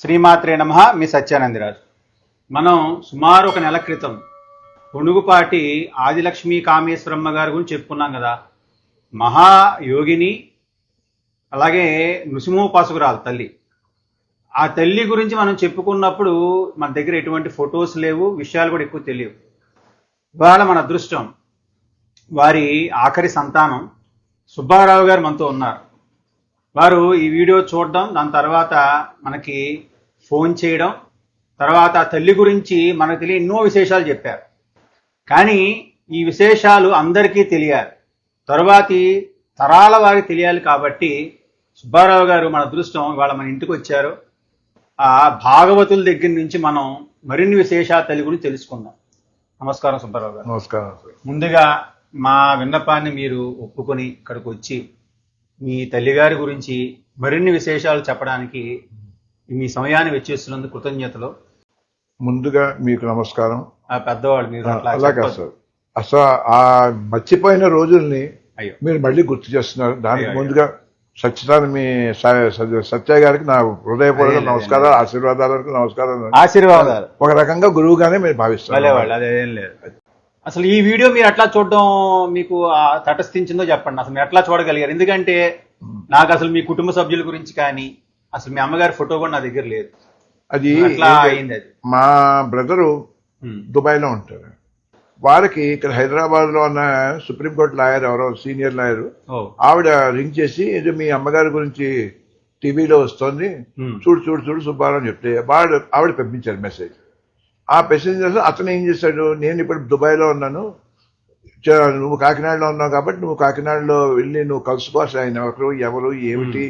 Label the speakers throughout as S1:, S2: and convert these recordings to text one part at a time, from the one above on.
S1: శ్రీమాత్రే నమ మీ సత్యానందిరాజు. మనం సుమారు ఒక నెల క్రితం పొణుగుపాటి ఆదిలక్ష్మి కామేశ్వరమ్మ గారి గురించి చెప్పుకున్నాం కదా. మహాయోగిని అలాగే నృసింహోపాసుకురాలు తల్లి. ఆ తల్లి గురించి మనం చెప్పుకున్నప్పుడు మన దగ్గర ఎటువంటి ఫొటోస్ లేవు విషయాలు కూడా ఎక్కువ తెలియవు. ఇవాళ మన అదృష్టం వారి ఆఖరి సంతానం సుబ్బారావు గారు మనతో ఉన్నారు. వారు ఈ వీడియో చూడడం దాని తర్వాత మనకి ఫోన్ చేయడం తర్వాత ఆ తల్లి గురించి మనకు తెలియ ఎన్నో విశేషాలు చెప్పారు. కానీ ఈ విశేషాలు అందరికీ తెలియాలి. తరువాతి తరాల వారికి తెలియాలి కాబట్టి సుబ్బారావు గారు మన అదృష్టం ఇవాళ మన ఇంటికి వచ్చారు. ఆ భాగవతుల దగ్గర నుంచి మనం మరిన్ని విశేషాలు తల్లి గురించి తెలుసుకుందాం. నమస్కారం సుబ్బారావు గారు.
S2: నమస్కారం
S1: ముందుగా మా విన్నపాన్ని మీరు ఒప్పుకొని ఇక్కడికి వచ్చి మీ తల్లిగారి గురించి మరిన్ని విశేషాలు చెప్పడానికి మీ సమయాన్ని వెచ్చిస్తున్నందుకు కృతజ్ఞతలు.
S2: ముందుగా మీకు నమస్కారం.
S1: ఆ పెద్దవాళ్ళు మీరు చెప్పొద్దు.
S2: సార్. అసలు ఆ మర్చిపోయిన రోజుల్ని
S1: అయ్యో.
S2: మీరు మళ్ళీ గుర్తు చేస్తున్నారు. దానికి ముందుగా సత్యనారాయణ మీ సత్య గారికి నా హృదయపూర్వక నమస్కారాలు ఆశీర్వాదాలకు నమస్కారాలు.
S1: ఆశీర్వాదాలు.
S2: ఒక రకంగా గురువుగానే మీరు భావిస్తారు
S1: భలేవాళ్ళు అదేం లేదు. అసలు ఈ వీడియో మీరు ఎట్లా చూడడం మీకు తటస్థించిందో చెప్పండి. అసలు మీరు ఎట్లా చూడగలిగారు? ఎందుకంటే నాకు అసలు మీ కుటుంబ సభ్యుల గురించి కానీ అసలు మీ అమ్మగారి ఫోటో కూడా నా దగ్గర లేదు.
S2: అది
S1: అట్లా అయింది అది.
S2: మా బ్రదరు. దుబాయ్లో ఉంటారు. వారికి ఇక్కడ హైదరాబాద్లో ఉన్న సుప్రీంకోర్టు లాయర్ ఎవరో సీనియర్ లాయర్ ఆవిడ రింగ్ చేసి ఇది మీ అమ్మగారి గురించి టీవీలో వస్తోంది. చూడు చూడు చూడు సుబ్బారావు అని చెప్తే వాడు ఆవిడ పంపించారు మెసేజ్. ఆ మెసేజ్ అతను ఏం చేశాడు? నేను ఇప్పుడు దుబాయ్లో ఉన్నాను. నువ్వు కాకినాడలో ఉన్నావు కాబట్టి నువ్వు కాకినాడలో వెళ్ళి నువ్వు కలుసుకోవాల్సి ఆయన ఎవరు ఎవరు ఏమిటి?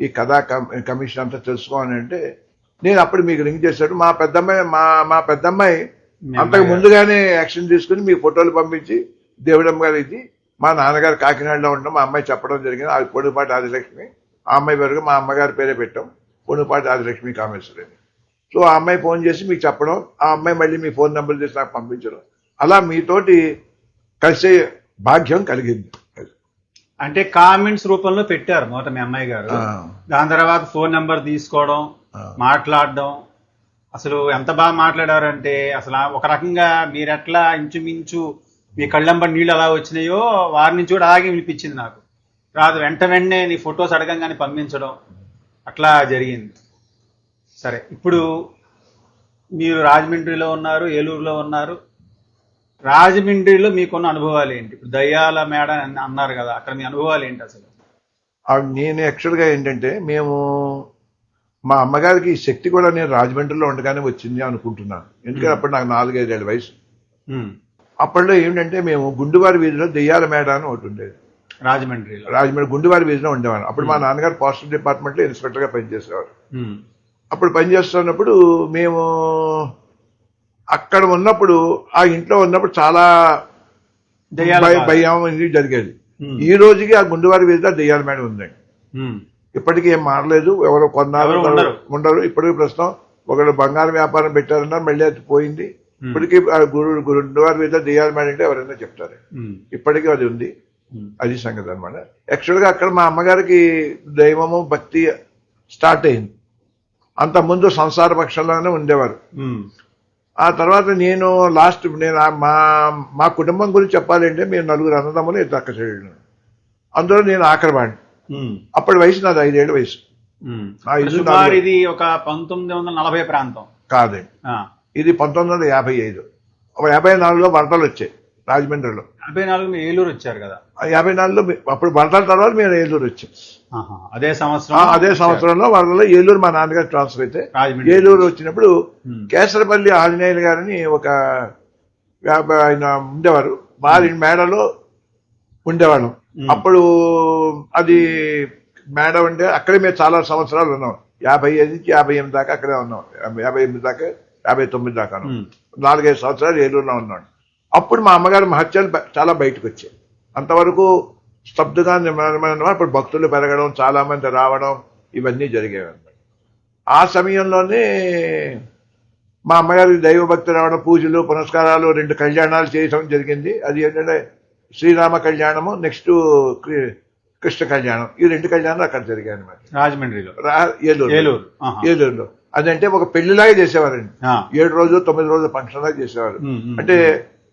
S2: ఈ కథా కమ్- కమిషన్ అంతా తెలుసుకో అని అంటే నేను అప్పుడు మీకు రింగ్ చేశాడు. మా పెద్దమ్మాయి మా మా పెద్దమ్మాయి అంతకు ముందుగానే యాక్షన్ తీసుకుని మీ ఫోటోలు పంపించి దేవుడమ్మ గారు ఇది. మా నాన్నగారు కాకినాడలో ఉండడం మా అమ్మాయి చెప్పడం జరిగింది. అది పొడుపాటి ఆదిలక్ష్మి. ఆ అమ్మాయి పేరుగా మా అమ్మగారి పేరే పెట్టాం. పొడుపాటి ఆదిలక్ష్మి కామేశ్వరి సో ఆ అమ్మాయి ఫోన్ చేసి మీకు చెప్పడం ఆ అమ్మాయి మళ్ళీ మీ ఫోన్ నెంబర్ చేసి నాకు పంపించడం. అలా మీతోటి కలిసే భాగ్యం కలిగింది.
S1: అంటే కామెంట్స్ రూపంలో పెట్టారు మొదట మీ అమ్మాయి గారు. దాని తర్వాత ఫోన్ నెంబర్ తీసుకోవడం. మాట్లాడడం. అసలు ఎంత బాగా మాట్లాడారంటే అసలు ఒక రకంగా మీరు ఎట్లా ఇంచుమించు మీ కళ్ళంబడి నీళ్ళు ఎలా వచ్చినాయో వారి నుంచి కూడా అలాగే వినిపించింది నాకు. రాదు వెంట వెంటనే నీ ఫొటోస్ అడగంగానే పంపించడం అట్లా జరిగింది. సరే ఇప్పుడు మీరు రాజమండ్రిలో ఉన్నారు ఏలూరులో ఉన్నారు. రాజమండ్రిలో మీకున్న అనుభవాలు ఏంటి? ఇప్పుడు దయ్యాల మేడ అని అన్నారు కదా అక్కడ మీ అనుభవాలు ఏంటి అసలు?
S2: నేను యాక్చువల్గా ఏంటంటే మేము మా అమ్మగారికి ఈ శక్తి కూడా నేను రాజమండ్రిలో ఉండగానే వచ్చింది అనుకుంటున్నాను. ఎందుకంటే అప్పుడు నాకు నాలుగైదేళ్ళ వయసు. అప్పట్లో ఏంటంటే మేము గుండువారి వీధిలో దెయ్యాల మేడ అని ఒకటి ఉండేది.
S1: రాజమండ్రిలో.
S2: రాజమండ్రి గుండువారి వీధిలో ఉండేవాడు అప్పుడు మా నాన్నగారు పోస్టల్ డిపార్ట్మెంట్లో ఇన్స్పెక్టర్గా పనిచేసేవారు. అప్పుడు పనిచేస్తున్నప్పుడు మేము అక్కడ ఉన్నప్పుడు ఆ ఇంట్లో ఉన్నప్పుడు చాలా
S1: దయ్యాల
S2: భయ- ఇది జరిగేది.
S1: ఉమ్,
S2: ఈ రోజుకి ఆ గుండువారి వీధిలో దెయ్యాల మేడ ఉందండి
S1: ఉమ్,
S2: ఇప్పటికీ ఏం మారలేదు. ఎవరు కొన్నారు
S1: ఉండరు.
S2: ఇప్పటికీ ప్రస్తుతం ఒకడు బంగారం వ్యాపారం పెట్టారన్నారు మళ్ళీ అది పోయింది.
S1: Hmm.
S2: ఇప్పటికీ ఆ గురు గురువారి మీద దెయ్యాల మేడ అంటే ఎవరైనా చెప్తారు. ఇప్పటికీ అది ఉంది. అది సంగతి అనమాట యాక్చువల్గా అక్కడ మా అమ్మగారికి దైవము భక్తి స్టార్ట్ అయింది. అంత ముందు సంసార పక్షంలోనే ఉండేవారు. ఆ తర్వాత నేను లాస్ట్ నేను మా మా కుటుంబం గురించి చెప్పాలంటే మేము నలుగురు అన్నదమ్ములు ఇద్దరు అక్క చెల్లెళ్ళు. అందులో నేను ఆఖరివాడిని. అప్పటి వయసు నాది ఐదేళ్ళ వయసు. ఇది
S1: ఒక పంతొమ్మిది వందల నలభై ప్రాంతం.
S2: కాదండి ఇది పంతొమ్మిది వందల యాభై ఐదు. ఒక యాభై నాలుగులో వరదలు వచ్చాయి రాజమండ్రిలో.
S1: నలభై నాలుగు మీరు ఏలూరు వచ్చారు కదా.
S2: యాభై నాలుగులో అప్పుడు వరదల తర్వాత మేము ఏలూరు వచ్చాం.
S1: అదే సంవత్సరం
S2: అదే సంవత్సరంలో వరదలో ఏలూరు మా నాన్నగారు ట్రాన్స్ఫర్ అయితే ఏలూరు వచ్చినప్పుడు కేసరపల్లి ఆంజనేయులు గారని ఒక ఆయన ఉండేవారు. వారి మేడలో ఉండేవాళ్ళం. అప్పుడు అది మేడ ఉండే అక్కడే మేము చాలా సంవత్సరాలు ఉన్నాం. యాభై ఐదు నుంచి యాభై ఎనిమిది దాకా అక్కడే ఉన్నాం. యాభై ఎనిమిది దాకా యాభై తొమ్మిది దాకా నాలుగైదు సంవత్సరాలు ఏలూరులో ఉన్నాడు అప్పుడు మా అమ్మగారి మహత్యాలు చాలా బయటకు వచ్చాయి అంతవరకు స్తబ్దుగా నిమ్మలమైన అప్పుడు భక్తులు పెరగడం చాలా మంది రావడం ఇవన్నీ జరిగేవి అన్నమాట. ఆ సమయంలోనే మా అమ్మగారికి దైవభక్తి రావడం పూజలు పునస్కారాలు రెండు కళ్యాణాలు చేయడం జరిగింది. అది ఏంటంటే శ్రీరామ కళ్యాణము నెక్స్ట్ కృష్ణ కళ్యాణం. ఈ రెండు కళ్యాణాలు అక్కడ జరిగాయి అనమాట
S1: రాజమండ్రిలో.
S2: ఏలూరు. ఏలూరులో. అదంటే ఒక పెళ్ళిలాగా చేసేవారండి. ఏడు రోజులు తొమ్మిది రోజులు ఫంక్షన్ లాగా చేసేవారు అంటే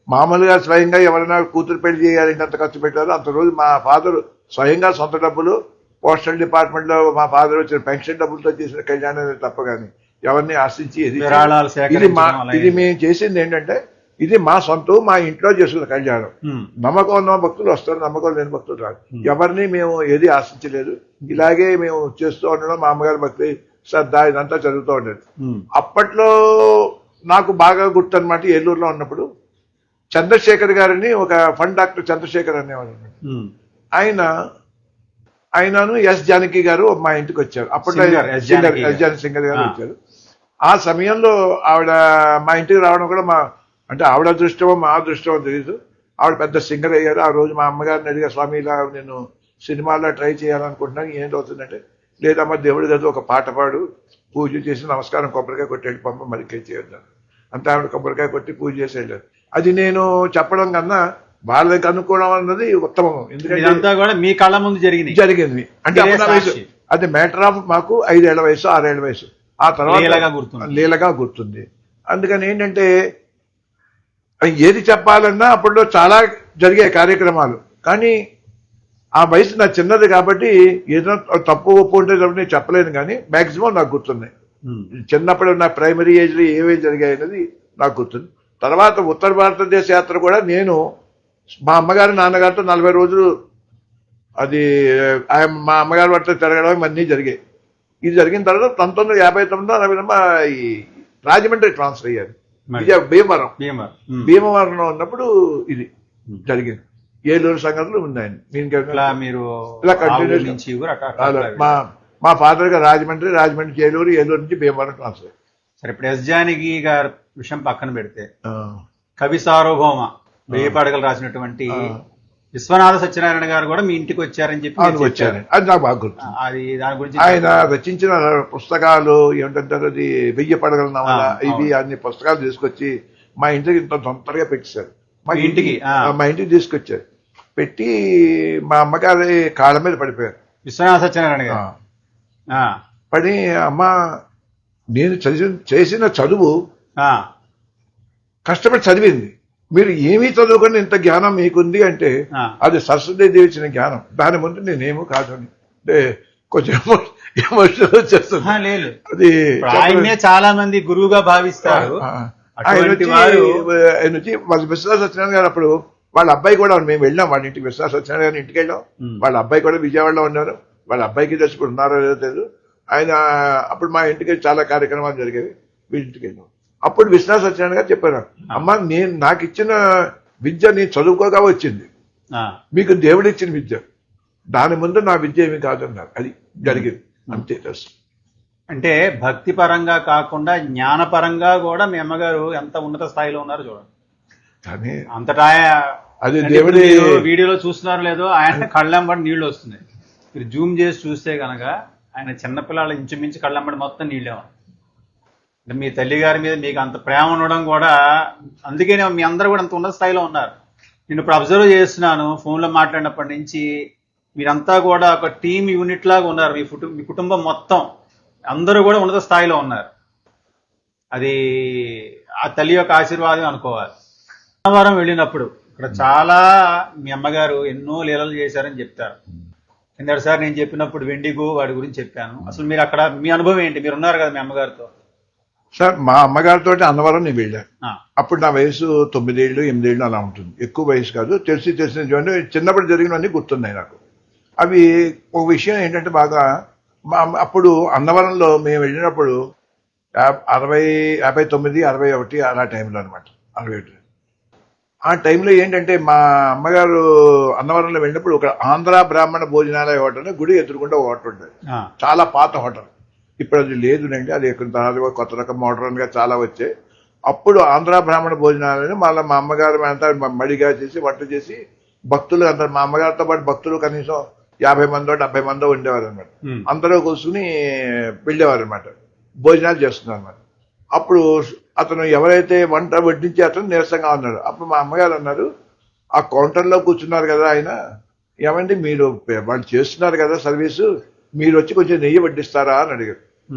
S2: మామూలుగా స్వయంగా ఎవరైనా కూతురు పెళ్ళి చేయాలంటే అంత ఖర్చు పెట్టారో అంత రోజు మా ఫాదర్ స్వయంగా సొంత డబ్బులు పోస్టల్ డిపార్ట్మెంట్లో మా ఫాదర్ వచ్చిన పెన్షన్ డబ్బులతో చేసిన కళ్యాణం తప్ప కానీ ఎవరిని ఆశించి ఇది మా ఇది మేము చేసింది ఏంటంటే ఇది మా సొంతం మా ఇంట్లో చేసుకున్న కళ్యాణం. నమ్మకం ఉన్న భక్తులు వస్తారు నమ్మకం లేని భక్తులు రాదు ఎవరిని మేము ఏది ఆశించలేదు. ఇలాగే మేము చేస్తూ ఉండడం మా అమ్మగారి భక్తి శ్రద్ధ ఇదంతా జరుగుతూ ఉండేది. అప్పట్లో నాకు బాగా గుర్తు అనమాట ఏలూరులో ఉన్నప్పుడు. చంద్రశేఖర్ గారిని ఒక ఫండ్ డాక్టర్ చంద్రశేఖర్ అనేవాడు. ఆయన ఆయనను ఎస్ జానకి గారు మా ఇంటికి వచ్చారు. అప్పట్లో
S1: ఎస్ జానకి
S2: సింగర్ గారు. వచ్చారు. ఆ సమయంలో ఆవిడ మా ఇంటికి రావడం కూడా మా అంటే ఆవిడ అదృష్టమో మా అదృష్టమో తెలియదు ఆవిడ పెద్ద సింగర్ అయ్యారు. ఆ రోజు మా అమ్మగారిని అడిగా స్వామి ఇలా నేను సినిమాలో ట్రై చేయాలనుకుంటున్నాను. ఏంటి అవుతుందంటే లేదమ్మా దేవుడి గది ఒక పాట పాడు. పూజ చేసి నమస్కారం కొబ్బరికాయ కొట్టి వెళ్ళి పంప మరి చేయొద్దు అంతే ఆవిడ కొబ్బరికాయ కొట్టి పూజ చేసి వెళ్ళారు అది నేను చెప్పడం కన్నా వాళ్ళకి అనుకోవడం అన్నది ఉత్తమం. ఎందుకంటే
S1: కూడా మీ కళ్ళ ముందు జరిగింది
S2: జరిగింది. అంటే వయసు. అది మ్యాటర్ ఆఫ్ మాకు ఐదేళ్ళ వయసు ఆరేళ్ళ వయసు. ఆ తర్వాత
S1: లీలగా గుర్తుంది.
S2: లీలగా గుర్తుంది. అందుకని ఏంటంటే ఏది చెప్పాలన్నా అప్పట్లో చాలా జరిగే కార్యక్రమాలు. కానీ ఆ వయసు నా చిన్నది కాబట్టి ఏదో తప్పు ఒప్పు ఉంటే నేను చెప్పలేను కానీ మాక్సిమం నాకు గుర్తున్నాయి. చిన్నప్పుడు నా ప్రైమరీ ఏజ్లో ఏమేమి జరిగాయి అనేది నాకు గుర్తుంది. తర్వాత ఉత్తర భారతదేశ యాత్ర కూడా నేను మా అమ్మగారు నాన్నగారితో నలభై రోజులు అది మా అమ్మగారి పట్ల తిరగడం అన్నీ జరిగాయి. ఇది జరిగిన తర్వాత పంతొమ్మిది వందల యాభై తొమ్మిదిలో నవీనమ్మ ఈ రాజమండ్రి ట్రాన్స్ఫర్ అయ్యారు. భీమవరం.
S1: భీమవరం.
S2: భీమవరంలో ఉన్నప్పుడు ఇది జరిగింది. ఏలూరు సంగతులు ఉన్నాయండి
S1: మీరు
S2: ఇలా
S1: అట్లా
S2: మా మా ఫాదర్ గారు రాజమండ్రి రాజమండ్రి ఏలూరు ఏలూరు నుంచి భీమవరం ట్రాన్స్ఫర్
S1: సరే ఇప్పుడు ఎస్ జానకి గారి విషయం పక్కన పెడితే. కవి సార్వభౌమ వెయ్యి పడగలు రాసినటువంటి. విశ్వనాథ సత్యనారాయణ గారు కూడా మీ ఇంటికి వచ్చారని చెప్పి
S2: వచ్చారు. అది నాకు బాగా గుర్తు.
S1: అది దాని గురించి
S2: ఆయన రచించిన పుస్తకాలు ఏమిటంటారు అది వెయ్యి పడగల నవల ఇవి అన్ని పుస్తకాలు తీసుకొచ్చి మా ఇంటికి ఇంత తొందరగా పెట్టేశారు. మా
S1: ఇంటికి.
S2: మా ఇంటికి తీసుకొచ్చారు. పెట్టి మా అమ్మగారి కాళ్ళ మీద పడిపోయారు.
S1: విశ్వనాథ సత్యనారాయణ. గారు?
S2: పడి అమ్మ నేను చదివిన చేసిన చదువు కష్టపడి చదివింది. మీరు ఏమీ చదువుకొని ఇంత జ్ఞానం మీకుంది అంటే. అది సరస్వతీదేవి ఇచ్చిన జ్ఞానం. దాని ముందు నేనేమో కాదు అని అంటే కొంచెం ఎమోషన్ వచ్చేస్తుంది. అది
S1: చాలా మంది గురువుగా భావిస్తారు.
S2: ఆయన వచ్చి వాళ్ళ విశ్వాస సత్యనారాయణ గారు అప్పుడు వాళ్ళ అబ్బాయి కూడా మేము వెళ్ళాం వాళ్ళ ఇంటికి. విశ్వాస సత్యనారాయణ గారి ఇంటికి వెళ్ళాం. వాళ్ళ అబ్బాయి కూడా విజయవాడలో ఉన్నారు. వాళ్ళ అబ్బాయికి ఇప్పుడు ఉన్నారో లేదో తెలియదు ఆయన అప్పుడు మా ఇంటికి చాలా కార్యక్రమాలు జరిగేవి. వీళ్ళ ఇంటికి వెళ్ళాం. అప్పుడు విశ్వాస సత్యనారాయణ గారు చెప్పారు. అమ్మ నేను నాకు ఇచ్చిన విద్య నేను చదువుకోగా వచ్చింది.
S1: ఆ,
S2: మీకు దేవుడు ఇచ్చిన విద్య. దాని ముందు నా విద్య ఏమి కాదన్నారు. అది జరిగింది. అంతే తెలుసు.
S1: అంటే భక్తి పరంగా కాకుండా జ్ఞానపరంగా కూడా మీ అమ్మగారు ఎంత ఉన్నత స్థాయిలో ఉన్నారో చూడండి.
S2: కానీ
S1: అంతటా
S2: అది దేవుడి-
S1: వీడియోలో చూస్తున్నారో లేదో ఆయన కళ్ళెంబడి నీళ్ళు వస్తున్నాయి. మీరు జూమ్ చేసి చూస్తే కనుక ఆయన చిన్నపిల్లలు ఇంచుమించు కళ్ళెంబడి మొత్తం నీళ్ళే అంటే మీ తల్లి గారి మీద మీకు అంత ప్రేమ ఉండడం కూడా అందుకే మీ అందరూ కూడా అంత ఉన్నత స్థాయిలో ఉన్నారు. నేను ఇప్పుడు అబ్జర్వ్ చేస్తున్నాను ఫోన్లో మాట్లాడినప్పటి నుంచి మీరంతా కూడా ఒక టీమ్ యూనిట్ లాగా ఉన్నారు. మీ కుటుంబ మీ కుటుంబం మొత్తం అందరూ కూడా ఉన్నత స్థాయిలో ఉన్నారు. అది ఆ తల్లి యొక్క ఆశీర్వాదం అనుకోవాలి. సోమవారం వెళ్ళినప్పుడు ఇక్కడ చాలా మీ అమ్మగారు ఎన్నో లీలలు చేశారని చెప్తారు. కిందటిసారి నేను చెప్పినప్పుడు వెండిగో వాడి గురించి చెప్పాను. అసలు మీరు అక్కడ మీ అనుభవం ఏంటి? మీరు ఉన్నారు కదా మీ అమ్మగారితో?
S2: సార్ మా అమ్మగారితో అన్నవరం నేను వెళ్ళాను అప్పుడు నా వయసు తొమ్మిదేళ్ళు ఎనిమిదేళ్ళు అలా ఉంటుంది. ఎక్కువ వయసు కాదు. తెలిసి తెలిసిన చిన్నప్పుడు జరిగినవన్నీ గుర్తున్నాయి నాకు. అవి ఒక విషయం ఏంటంటే బాగా మా అప్పుడు అన్నవరంలో మేము వెళ్ళినప్పుడు అరవై యాభై తొమ్మిది అరవై ఒకటి అలా టైంలో అనమాట అరవై ఒకటి. ఆ టైంలో ఏంటంటే మా అమ్మగారు అన్నవరంలో వెళ్ళినప్పుడు ఒక ఆంధ్ర బ్రాహ్మణ భోజనాలయ హోటల్ గుడి ఎదురుకుండా ఒక హోటల్ ఉండేది.
S1: ఆ,
S2: చాలా పాత హోటల్. ఇప్పుడు అది లేదునండి అది ఎక్కడ తర్వాత కొత్త రకం మోడర్న్గా చాలా వచ్చాయి. అప్పుడు ఆంధ్ర బ్రాహ్మణ భోజనాలని మళ్ళీ మా అమ్మగారు అంతా మడిగా చేసి వంట చేసి భక్తులు అందరు మా అమ్మగారితో పాటు భక్తులు కనీసం యాభై మందో డెబ్బై మందో ఉండేవారు అనమాట అందరూ కూర్చుని వెళ్ళేవారు అనమాట భోజనాలు చేస్తున్నారు అనమాట అప్పుడు అతను ఎవరైతే వంట వడ్డించి అతను నీరసంగా ఉన్నాడు. అప్పుడు మా అమ్మగారు అన్నారు ఆ కౌంటర్లో కూర్చున్నారు కదా ఆయన. ఏమండి మీరు వాళ్ళు చేస్తున్నారు కదా సర్వీసు మీరు వచ్చి కొంచెం నెయ్యి వడ్డిస్తారా? అని అడిగారు.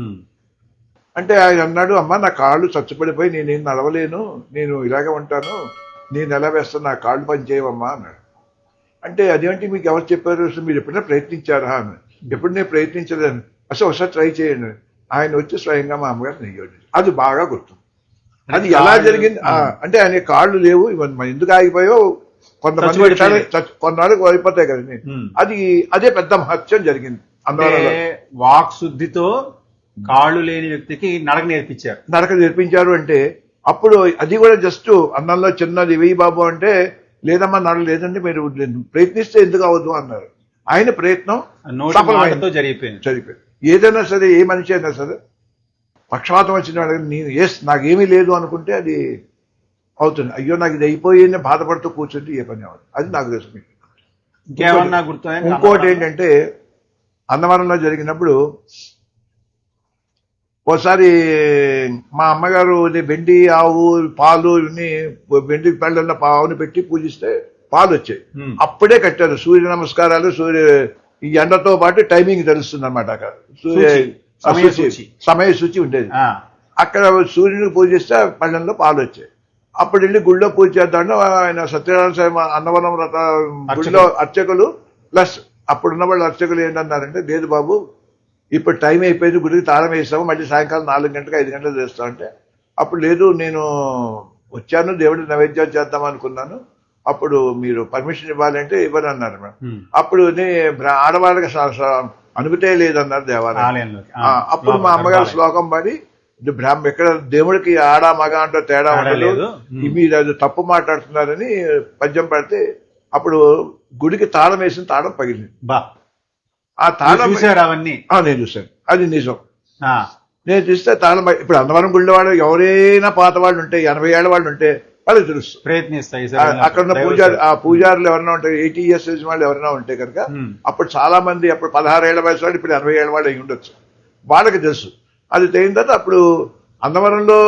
S2: అంటే ఆయన అన్నాడు అమ్మ నా కాళ్ళు చచ్చుపడిపోయి నేనేం నడవలేను నేను ఇలాగే ఉంటాను నేను ఎలా వేస్తాను నా కాళ్ళు పని చేయవమ్మా అన్నాడు. అంటే అదేంటి మీకు ఎవరు చెప్పారు? మీరు ఎప్పుడైనా ప్రయత్నించారా? అని. ఎప్పుడు నేను ప్రయత్నించలేను. అసలు ఒకసారి ట్రై చేయండి. ఆయన వచ్చి స్వయంగా మా అమ్మగారు నెయ్యి అది బాగా గుర్తు అది ఎలా జరిగింది? అంటే ఆయన కాళ్ళు లేవు ఇవన్నీ ఎందుకు ఆగిపోయో కొంతమంది
S1: చచ్చుబడిపోయాయి.
S2: చచ్చి- కొన్నాళ్ళు అయిపోతాయి కదండి. అది అదే పెద్ద మహత్యం జరిగింది.
S1: వాక్ శుద్ధితో కాళ్ళు లేని వ్యక్తికి నడక నేర్పించారు.
S2: నడక నేర్పించారు అంటే అప్పుడు అది కూడా జస్ట్ అన్నంలో చిన్నది వెయ్యి బాబు అంటే లేదమ్మా నడక లేదండి మీరు ప్రయత్నిస్తే ఎందుకు అవ్వదు అన్నారు. ఆయన ప్రయత్నం
S1: జరిగిపోయింది.
S2: సరిపోయింది ఏదైనా సరే ఏ మనిషి అయినా సరే పక్షపాతం వచ్చిన వాడికి నేను ఎస్ నాకేమీ లేదు అనుకుంటే అది అవుతుంది. అయ్యో నాకు ఇది అయిపోయింది బాధపడుతూ కూర్చుంటే ఏ పని అవ్వదు. అది నాకు తెలుసు.
S1: ఇంకేమన్నా?
S2: ఇంకోటి ఏంటంటే అన్నవరంలో జరిగినప్పుడు ఓసారి మా అమ్మగారు వెండి ఆవు పాలు ఇవన్నీ వెండి పళ్ళన్న ఆవుని పెట్టి పూజిస్తే పాలు వచ్చాయి. అప్పుడే కట్టారు. సూర్య నమస్కారాలు సూర్య ఈ ఎండతో పాటు టైమింగ్ తెలుస్తుంది అనమాట అక్కడ. సూర్య
S1: సమయ
S2: సూచి. ఉండేది. అక్కడ సూర్యుని పూజిస్తే పళ్ళెంలో పాలు వచ్చాయి. అప్పుడు వెళ్ళి గుళ్ళో పూజ చేద్దాం ఆయన సత్యనారాయణ స్వామి అన్నవరం వ్రత గుళ్ళో అర్చకులు. ప్లస్ అప్పుడున్న వాళ్ళు అర్చకులు ఏంటన్నారంటే లేదు బాబు ఇప్పుడు టైం అయిపోయింది గుడికి తాళం వేస్తాము మళ్ళీ సాయంకాలం నాలుగు గంటలకు ఐదు గంటలకు చేస్తాం అంటే అప్పుడు లేదు నేను వచ్చాను దేవుడి నైవేద్యం చేద్దాం అనుకున్నాను అప్పుడు మీరు పర్మిషన్ ఇవ్వాలంటే ఇవ్వను అన్నారు మేడం. అప్పుడు ఆడవాళ్ళకి అనుమతే లేదన్నారు దేవాలయం. అప్పుడు మా అమ్మగారు. శ్లోకం పాడి బ్రాహ్మ ఎక్కడ దేవుడికి ఆడ మగ అంటే తేడా
S1: తేడా
S2: ఉండదు.
S1: లేదు. ఉమ్.
S2: మీరు అది తప్పు మాట్లాడుతున్నారని పద్యం పడితే అప్పుడు గుడికి తాళం వేసిన తాళం పగిలింది.
S1: బా.
S2: ఆ తాళం
S1: అవన్నీ?
S2: ఆ, నేను చూశాను. అది నిజం. నేను చూస్తే తాళం ఇప్పుడు అన్నవరం గుళ్ళ వాళ్ళు ఎవరైనా పాత వాళ్ళు ఉంటే ఎనభై ఏళ్ళ వాళ్ళు ఉంటే వాళ్ళకి తెలుసు
S1: ప్రయత్నిస్తాయి
S2: అక్కడ ఉన్న పూజారి ఆ పూజారులు ఎవరైనా ఉంటారు ఎయిటీ ఇయర్స్ ఏజ్ వాళ్ళు ఎవరైనా ఉంటే కనుక
S1: ఉమ్.
S2: అప్పుడు చాలా మంది అప్పుడు పదహారు ఏళ్ళ వయసు వాళ్ళు ఇప్పుడు ఎనభై ఏళ్ళ వాళ్ళు అయి ఉండొచ్చు. వాళ్ళకి తెలుసు. అది తెలిసిన తర్వాత అప్పుడు అన్నవరంలో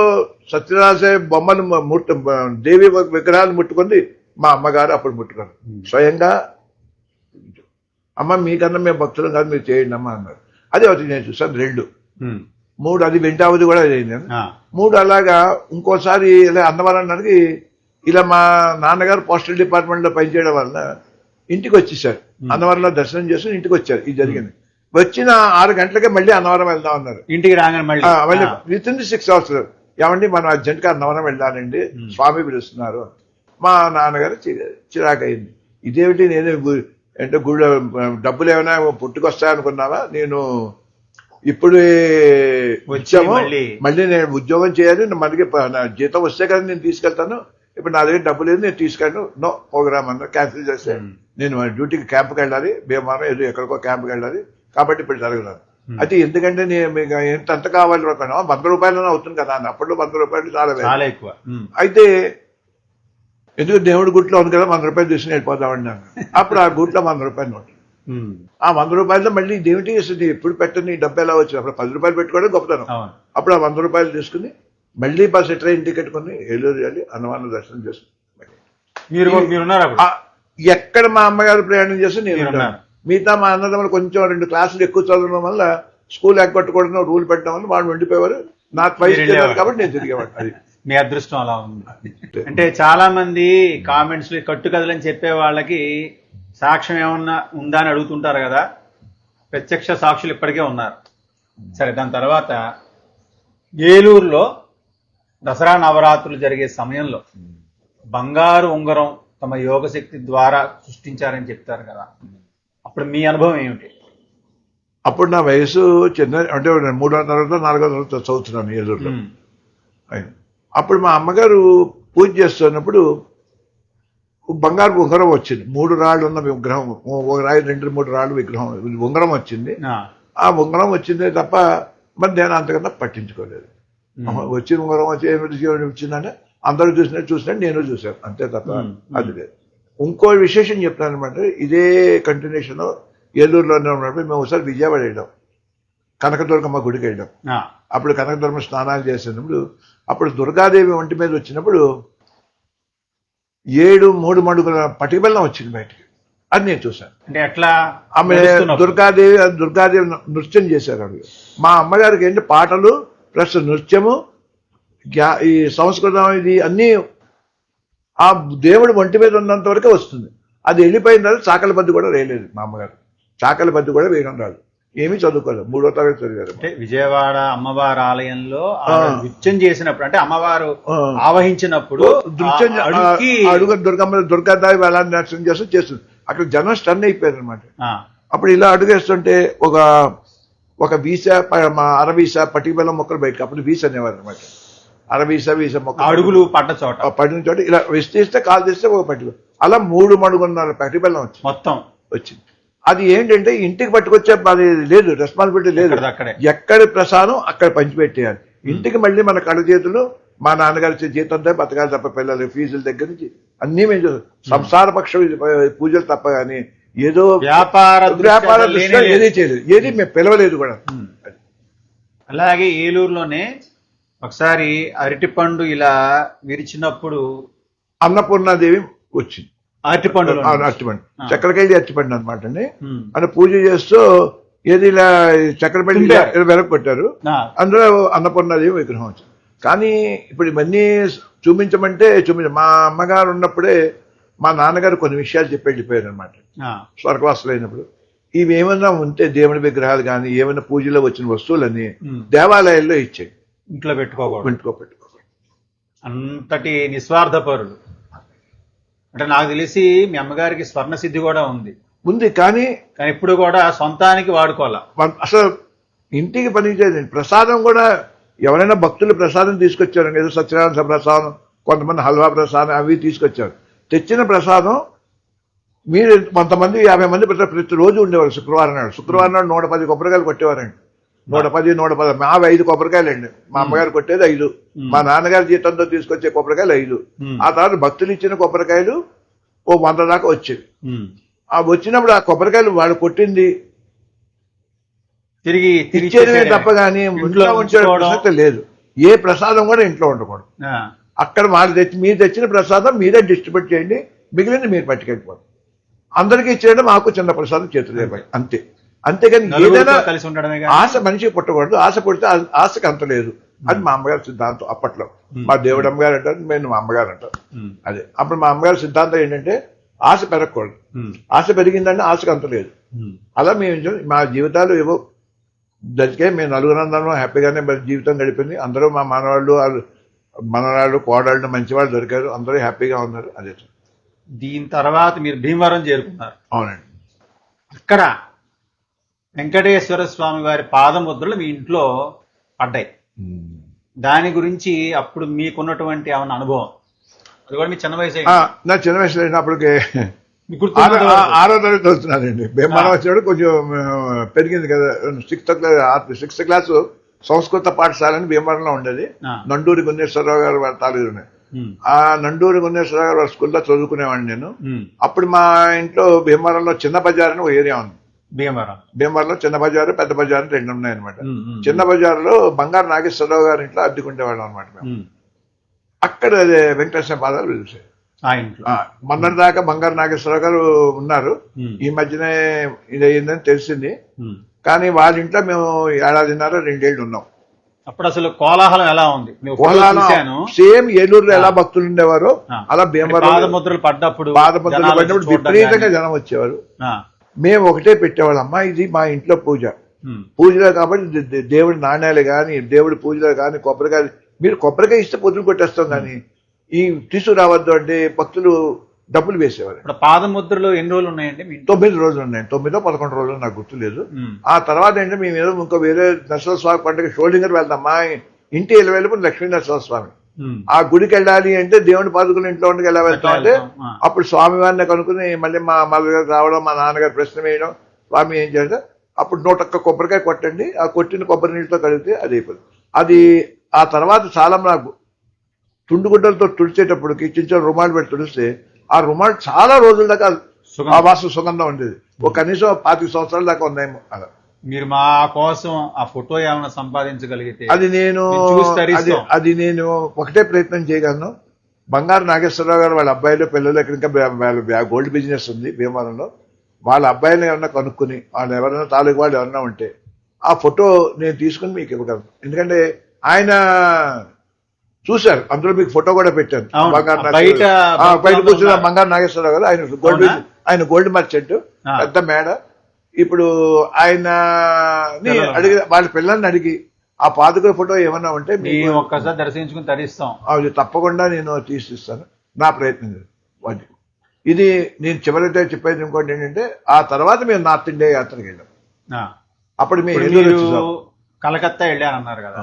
S2: సత్యనారాయణ బొమ్మలు మ- ముట్టు దేవి విగ్రహాలు ముట్టుకుంది మా అమ్మగారు అప్పుడు ముట్టుకున్నారు. స్వయంగా అమ్మ మీకన్నా మేము భక్తులం కాదు మీరు చేయండి అమ్మ అన్నారు. అదే ఒకటి నేను చూసాను రెండు.
S1: ఉమ్.
S2: మూడు అది వెంటావది కూడా అయింది. మూడు అలాగా ఇంకోసారి ఇలా అన్నవరం అడిగి ఇలా మా నాన్నగారు పోస్టల్ డిపార్ట్మెంట్లో పనిచేయడం వల్ల ఇంటికి వచ్చేసారు. అన్నవరంలో దర్శనం చేసుకుని ఇంటికి వచ్చారు. ఇది జరిగింది. వచ్చిన ఆరు గంటలకే మళ్ళీ అన్నవరం వెళ్దాం అన్నారు.
S1: ఇంటికి రాగానే మళ్ళీ.
S2: విత్ ఇన్ సిక్స్ అవర్స్ ఏమండి మనం అర్జెంట్గా అన్నవరం వెళ్ళాలండి. స్వామి పిలుస్తున్నారు. మా నాన్నగారు చి- చిరాకు అయింది ఇదేమిటి నేను అంటే గుళ్ళ డబ్బులు ఏమైనా పుట్టుకొస్తాయనుకున్నావా? నేను ఇప్పుడు వచ్చాము
S1: మళ్ళీ-
S2: నేను ఉద్యోగం చేయాలి మనకి నా జీతం వస్తే కదా నేను తీసుకెళ్తాను. ఇప్పుడు నా దగ్గర డబ్బు లేదు నేను తీసుకెళ్ళను. నో ప్రోగ్రామ్ అన్న క్యాన్సిల్ చేస్తే నేను మన డ్యూటీకి క్యాంప్కి వెళ్ళాలి భీమారం ఏదో ఎక్కడికో క్యాంప్కి వెళ్ళాలి. కాబట్టి ఇప్పుడు జరగదు అయితే ఎందుకంటే నేను మీకు ఎంత ఎంత కావాలి వంద రూపాయలు అవుతుంది కదా అని అప్పుడు వంద రూపాయలు చాలా
S1: ఎక్కువ.
S2: అయితే ఎందుకు దేవుడి గుట్లో ఉంది కదా వంద రూపాయలు తీసుకుని వెళ్ళిపోదామండి అన్నాను. అప్పుడు ఆ గుట్లో వంద రూపాయలు నోట్. ఆ వంద రూపాయలు మళ్ళీ అసలు ఎప్పుడు పెట్టని? డబ్బు ఎలా వచ్చింది? అప్పుడు పది రూపాయలు పెట్టుకోవడం గొప్పతనం. అప్పుడు ఆ వంద రూపాయలు తీసుకుని మళ్ళీ బస్ ట్రైన్ టికెట్ కొని ఏలూరు వెళ్ళి హనుమాన్ దర్శనం చేసుకుని ఎక్కడ మా అమ్మగారు ప్రయాణం చేస్తే నేను. మిగతా మా అన్నదమ్ములు కొంచెం రెండు క్లాసులు ఎక్కువ చదవడం వల్ల స్కూల్ ఎగ్గొట్టకూడదు రూల్ పెట్టడం వల్ల వాళ్ళు ఉండిపోయేవారు. నాకు వయసు. కాబట్టి నేను తిరిగేవాడు అది
S1: మీ అదృష్టం అలా ఉంది. అంటే చాలా మంది కామెంట్స్ కట్టు కథలని చెప్పే వాళ్ళకి సాక్ష్యం ఏమన్నా ఉందా అని అడుగుతుంటారు కదా. ప్రత్యక్ష సాక్షులు ఇప్పటికే ఉన్నారు. సరే దాని తర్వాత ఏలూరులో దసరా నవరాత్రులు జరిగే సమయంలో బంగారు ఉంగరం తమ యోగ శక్తి ద్వారా సృష్టించారని చెప్తారు కదా. అప్పుడు మీ అనుభవం ఏమిటి?
S2: అప్పుడు నా వయసు చిన్న అంటే మూడో తరగతి నాలుగో తరగతి చదువుతున్నాను ఏలూరులో. అప్పుడు మా అమ్మగారు పూజ చేస్తున్నప్పుడు బంగారు ఉంగరం వచ్చింది. మూడు రాళ్ళు ఉన్న విగ్రహం ఒక రాయి రెండు మూడు రాళ్ళు విగ్రహం ఉంగరం వచ్చింది.
S1: ఆ,
S2: ఉంగరం వచ్చిందే తప్ప మరి నేను అంతకన్నా పట్టించుకోలేదు. వచ్చిన ఉంగరం వచ్చి ఏమి వచ్చిందంటే అందరూ చూసినట్టు చూసినట్టు నేను చూశాను. అంతే తప్ప. అది లేదు. ఇంకో విశేషం చెప్తాను అనమాట ఇదే కంటిన్యూషన్ ఏలూరులోనే ఉన్నప్పుడు మేము ఒకసారి విజయవాడ వెళ్ళాం. కనకదుర్గమ్మ గుడికి వెళ్ళాం. అప్పుడు కనకదుర్గమ్మ స్నానాలు చేసినప్పుడు అప్పుడు దుర్గాదేవి ఒంటి మీద వచ్చినప్పుడు ఏడు మూడు మడుగుల పటిబెల్లం వచ్చింది బయటికి. అది నేను చూశాను.
S1: అంటే ఎట్లా
S2: ఆమె? దుర్గాదేవి దుర్గాదేవి నృత్యం చేశారు ఆవిడ. మా అమ్మగారికి ఏంటి పాటలు ప్లస్ నృత్యము ఈ సంస్కృతం ఇది అన్నీ ఆ దేవుడు ఒంటి మీద ఉన్నంత వరకే వస్తుంది. అది వెళ్ళిపోయిన తర్వాత చాకలి పద్దు కూడా వేయలేదు మా అమ్మగారు. చాకలి పద్దు కూడా వేయడం రాదు. ఏమీ చదువుకోలేదు. మూడో తరగతి చదివారు.
S1: అంటే విజయవాడ అమ్మవారి ఆలయంలో. నృత్యం చేసినప్పుడు అంటే అమ్మవారు. ఆవహించినప్పుడు
S2: నృత్యం అడుగు దుర్గమ్మ దుర్గాదేవి ఎలా నృత్యం చేస్తూ చేస్తుంది అక్కడ జనం స్టన్ అయిపోయారు అనమాట అప్పుడు ఇలా అడుగేస్తుంటే ఒక ఒక వీస అరవీస పటిబెల్లం మొక్కలు బయటకు అప్పుడు వీస అనేవారు అనమాట అరవీస వీస మొక్క
S1: అడుగులు పడ్డ చోట.
S2: పడిన చోట ఇలా విస్తీస్తే కాలు తీస్తే ఒక పట్టి అలా మూడు మడుగున్నర పటిబెల్లం వచ్చింది.
S1: మొత్తం.
S2: వచ్చింది. అది ఏంటంటే ఇంటికి పట్టుకొచ్చే అది లేదు రెస్పాన్సిబిలిటీ లేదు. ఎక్కడి ప్రసాదం అక్కడ పంచిపెట్టేయాలి. ఇంటికి మళ్ళీ మన కళ్ళ చేతులు మా నాన్నగారి చే- జీతంతో బతకాలి తప్ప పిల్లలు ఫీజుల దగ్గర నుంచి అన్ని మేము చూస్తాం. సంసార పక్ష పూజలు తప్ప కానీ ఏదో
S1: వ్యాపార
S2: వ్యాపార ఏదీ
S1: లేదు.
S2: చేయలేదు. ఏది మేము పిలవలేదు కూడా.
S1: అలాగే ఏలూరులోనే ఒకసారి అరటిపండు ఇలా విరిచినప్పుడు
S2: అన్నపూర్ణాదేవి వచ్చింది.
S1: అరటిపండు.
S2: అరటిపండు చక్కెరకేళి అరటిపండు అనమాట అండి. అని పూజ చేస్తూ ఏది ఇలా చక్కెరపల్లి. వెనక్కి కొట్టారు. అందులో అన్నపూర్ణాదేవి విగ్రహం వచ్చింది. కానీ ఇప్పుడు ఇవన్నీ చూపించమంటే చూపించ మా అమ్మగారు ఉన్నప్పుడే మా నాన్నగారు కొన్ని విషయాలు చెప్పి వెళ్ళిపోయారు అనమాట స్వర్గవాసులు అయినప్పుడు. ఇవి ఏమన్నా ఉంటే దేవుని విగ్రహాలు కానీ ఏమైనా పూజలో వచ్చిన వస్తువులని
S1: ఉమ్.
S2: దేవాలయాల్లో ఇచ్చేయి
S1: ఇంట్లో పెట్టుకోకూడదు.
S2: పెట్టుకో పెట్టుకో
S1: అంతటి నిస్వార్థపరులు. అంటే నాకు తెలిసి మీ అమ్మగారికి స్వర్ణ సిద్ధి కూడా ఉంది.
S2: ఉంది కానీ
S1: కానీ ఇప్పుడు కూడా సొంతానికి వాడుకోవాలా?
S2: అసలు ఇంటికి పని చేయలేదు. ప్రసాదం కూడా ఎవరైనా భక్తులు ప్రసాదం తీసుకొచ్చారు. ఏదో సత్యనారాయణ ప్రసాదం కొంతమంది హల్వా ప్రసాదం అవి తీసుకొచ్చారు. తెచ్చిన ప్రసాదం మీరు కొంతమంది యాభై మంది ప్రతి ప్రతిరోజు ఉండేవారు శుక్రవారం నాడు. శుక్రవారం నాడు నూట పది కొబ్బరికాయలు కొట్టేవారండి. నూట పది నూట పది. మావి ఐదు కొబ్బరికాయలు అండి. మా అమ్మగారు కొట్టేది ఐదు. మా నాన్నగారి జీతంతో తీసుకొచ్చే కొబ్బరికాయలు ఐదు. ఆ తర్వాత భక్తులు ఇచ్చిన కొబ్బరికాయలు ఓ వంద దాకా వచ్చేవి.
S1: ఉమ్.
S2: ఆ వచ్చినప్పుడు ఆ కొబ్బరికాయలు వాళ్ళు కొట్టింది.
S1: తిరిగి తిరిగి.
S2: తప్ప కానీ
S1: ఇంట్లో
S2: ఉంచే. ప్రసక్తి లేదు. ఏ ప్రసాదం కూడా ఇంట్లో ఉండకూడదు. అక్కడ వాళ్ళు తెచ్చి మీరు తెచ్చిన ప్రసాదం మీరే డిస్ట్రిబ్యూట్ చేయండి. మిగిలింది మీరు పట్టుకెళ్ళిపోండి. అందరికీ ఇచ్చేయడం మాకు చిన్న ప్రసాదం చేతులు అంతే. అంతేగాని ఏదైనా
S1: కలిసి ఉండడమే
S2: ఆశ మనిషికి పుట్టకూడదు ఆశ పుడితే ఆశకి అంత లేదు. అది మా అమ్మగారి సిద్ధాంతం అప్పట్లో. మా దేవుడు అమ్మగారు అంటారు నేను మా అమ్మగారు అంటారు. అదే. అప్పుడు మా అమ్మగారి సిద్ధాంతం ఏంటంటే ఆశ పెరగకూడదు. ఆశ పెరిగిందంటే ఆశకు అంత లేదు. అలా మేము మా జీవితాలు ఏవో దరికే మేము నలుగురందరం హ్యాపీగానే మరి జీవితం గడిపింది. అందరూ మా మనవాళ్ళు వాళ్ళు మనవాళ్ళు కోడళ్ళు మంచివాళ్ళు దొరికారు. అందరూ హ్యాపీగా ఉన్నారు. అదే.
S1: దీని తర్వాత మీరు భీమవరం చేరుకున్నారు.
S2: అవునండి.
S1: అక్కడ వెంకటేశ్వర స్వామి వారి పాదముద్రలు మీ ఇంట్లో పడ్డాయి. దాని గురించి అప్పుడు మీకున్నటువంటి ఏమన్నా అనుభవం? అది కూడా మీ చిన్న వయసు
S2: నా చిన్న వయసులో అయినప్పటికే ఆరో తరగతి చదువుతున్నానండి. భీమవరం వచ్చినప్పుడు కొంచెం పెరిగింది కదా. సిక్స్త్ క్లాస్ సిక్స్త్ క్లాస్ సంస్కృత పాఠశాల అని భీమవరంలో ఉండేది. నండూరి గున్నేశ్వరరావు గారు వాళ్ళ తాలూరు. ఆ నండూరి గున్నేశ్వరరావు గారు వాళ్ళ స్కూల్లో చదువుకునేవాడిని నేను. అప్పుడు మా ఇంట్లో భీమవరంలో చిన్న బజార్ అని ఒక ఏరియా ఉంది.
S1: భీమవరం
S2: భీమవరంలో చిన్న బజారు పెద్ద బజారు రెండు ఉన్నాయన్నమాట. చిన్న బజారులో బంగారు నాగేశ్వరరావు గారి ఇంట్లో అద్దెకుండేవాళ్ళం అనమాట మేము. అక్కడ వెంకటేశ్వర పాదాలు పిలిచాయి మొన్నటి దాకా బంగారు నాగేశ్వరరావు గారు ఉన్నారు. ఈ మధ్యనే ఇది అయ్యిందని తెలిసింది. కానీ వాళ్ళ ఇంట్లో మేము ఏడాదిన్నర రెండేళ్ళు ఉన్నాం
S1: అప్పుడు అసలు కోలాహలం ఎలా ఉంది
S2: సేమ్ ఏలూరులో ఎలా భక్తులు ఉండేవారో. అలా భీమవరం
S1: పాదముద్రలు పడ్డప్పుడు జనాలు
S2: పడినప్పుడు విపరీతంగా. జనం వచ్చేవారు. మేము ఒకటే పెట్టేవాళ్ళం. అమ్మా ఇది మా ఇంట్లో పూజ. పూజలో కాబట్టి దేవుడి నాణ్యాలు కానీ దేవుడి పూజలో కానీ కొబ్బరికాయ మీరు కొబ్బరికాయ ఇస్తే పొద్దులు కొట్టేస్తాం కానీ ఈ తీసుకురావద్దు అంటే భక్తులు డబ్బులు వేసేవారు.
S1: ఇప్పుడు పాదముద్రలు ఎన్ని రోజులు ఉన్నాయండి
S2: తొమ్మిది రోజులు ఉన్నాయి. తొమ్మిదో పదకొండు రోజులు నాకు గుర్తులేదు. ఆ తర్వాత ఏంటంటే మేము ఏదో ఇంకో వేరే నరసింహ స్వామి పండుగ షోల్డింగర్ వెళ్దాం మా ఇంటి వెళ్ళి వెళ్ళిపోయి లక్ష్మీ నరసింహ స్వామి
S1: ఉమ్.
S2: ఆ గుడికి వెళ్ళాలి అంటే దేవుని పాదుకులు ఇంట్లో ఉండి ఎలా వెళ్తాం. అంటే. అప్పుడు స్వామి వారిని కనుక్కుని మళ్ళీ మా మళ్ళీ రావడం మా నాన్నగారు ప్రశ్న వేయడం స్వామి ఏం చేయాలి అప్పుడు నూట ఒక్క కొబ్బరికాయ కొట్టండి ఆ కొట్టిన కొబ్బరి నీళ్ళతో కలిగితే అది అయిపోతుంది అది ఆ తర్వాత చాలా నాకు తుండుగుడ్డలతో తుడిచేటప్పటికి చిన్న చిన్న రుమాలు పెట్టి తుడిస్తే ఆ రుమాలు చాలా రోజుల దాకా. ఆ వాసన సుగంధం ఉండేది. ఒక కనీసం పాతిక సంవత్సరాల దాకా ఉన్నాయేమో అలా.
S1: మీరు మా కోసం ఆ ఫోటో ఏమైనా సంపాదించగలిగితే
S2: అది నేను అది నేను ఒకటే ప్రయత్నం చేయగలను బంగారు నాగేశ్వరరావు గారు వాళ్ళ అబ్బాయిలు పిల్లలు ఇంకా గోల్డ్ బిజినెస్ ఉంది భీమవరంలో వాళ్ళ అబ్బాయిలు ఎవరన్నా కనుక్కుని వాళ్ళు ఎవరైనా తాలూకు వాళ్ళు ఎవరన్నా ఉంటే ఆ ఫోటో నేను తీసుకుని మీకు ఇవ్వగలను ఎందుకంటే ఆయన చూశారు అందులో మీకు ఫోటో కూడా పెట్టాను. బంగారు
S1: బయట
S2: కూర్చున్న. బంగారు నాగేశ్వరరావు గారు ఆయన గోల్డ్? ఆయన గోల్డ్ మర్చెంట్. పెద్ద మేడ ఇప్పుడు ఆయన. అడిగి వాళ్ళ పిల్లల్ని అడిగి ఆ పాదుకల ఫోటో ఏమన్నా ఉంటే
S1: మీ
S2: మీకు
S1: ఒక్కసారి దర్శించుకుని తరిస్తాం
S2: అది తప్పకుండా నేను తీసిస్తాను నా ప్రయత్నం ఇది. అది ఇది నేను చివరితో చెప్పేది ఇంకోటి ఏంటంటే ఆ తర్వాత మేము నార్త్ ఇండియా యాత్రకి వెళ్ళాం. అప్పుడు మేము.
S1: కలకత్తా వెళ్ళారన్నారు కదా.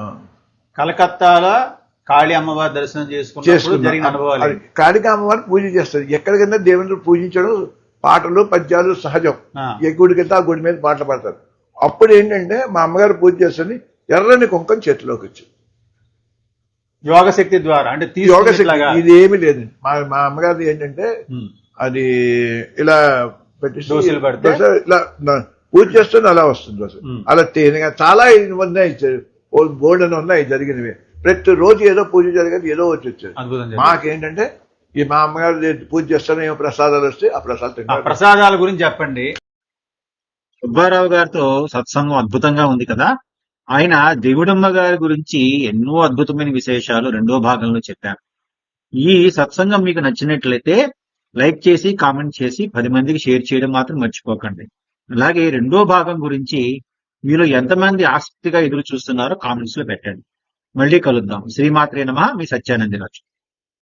S1: కలకత్తాలో కాళీ అమ్మవారి దర్శనం
S2: చేసుకున్నాం.
S1: జరిగిన అనుభవాలు
S2: కాళికా అమ్మవారు పూజ చేస్తారు ఎక్కడికైనా దేవుని పూజించడం పాటలు పద్యాలు సహజం. ఏ గుడికి వెళ్తే ఆ గుడి మీద పాటలు పాడతారు అప్పుడు ఏంటంటే మా అమ్మగారు పూజ చేస్తుంది ఎర్రని కుంకం చేతిలోకి వచ్చింది
S1: యోగ శక్తి ద్వారా అంటే
S2: యోగ శక్తి
S1: తీసుకునేట్లాగా
S2: ఇది ఏమీ లేదు మా మా అమ్మగారిది ఏంటంటే. అది ఇలా? దోశ ఇలా పూజ చేస్తుంది అలా వస్తుంది దోశ. అలా తేనెగా చాలా ఉన్నాయి బోర్డు ఉన్నాయి జరిగినవి ప్రతి రోజు ఏదో పూజ జరిగేది ఏదో వచ్చి వచ్చేది
S1: జరిగింది.
S2: మాకేంటంటే ఈ మా అమ్మగారు పూజ చేస్తాను ఏమో ప్రసాదాలు వస్తే ఆ ప్రసాదం
S1: ఆ
S2: తింటారు
S1: ప్రసాదాల గురించి చెప్పండి.
S3: సుబ్బారావు గారితో సత్సంగం అద్భుతంగా ఉంది కదా? ఆయన దేవుడమ్మ గారి గురించి ఎన్నో అద్భుతమైన విశేషాలు రెండో భాగంలో చెప్పారు. ఈ సత్సంగం మీకు నచ్చినట్లయితే లైక్ చేసి కామెంట్ చేసి పది మందికి షేర్ చేయడం మాత్రం మర్చిపోకండి. అలాగే రెండో భాగం గురించి మీలో ఎంతమంది ఆసక్తిగా ఎదురు చూస్తున్నారో కామెంట్స్లో పెట్టండి. మళ్ళీ కలుద్దాం. శ్రీమాత్రే నమ. మీ సత్యానందరాజు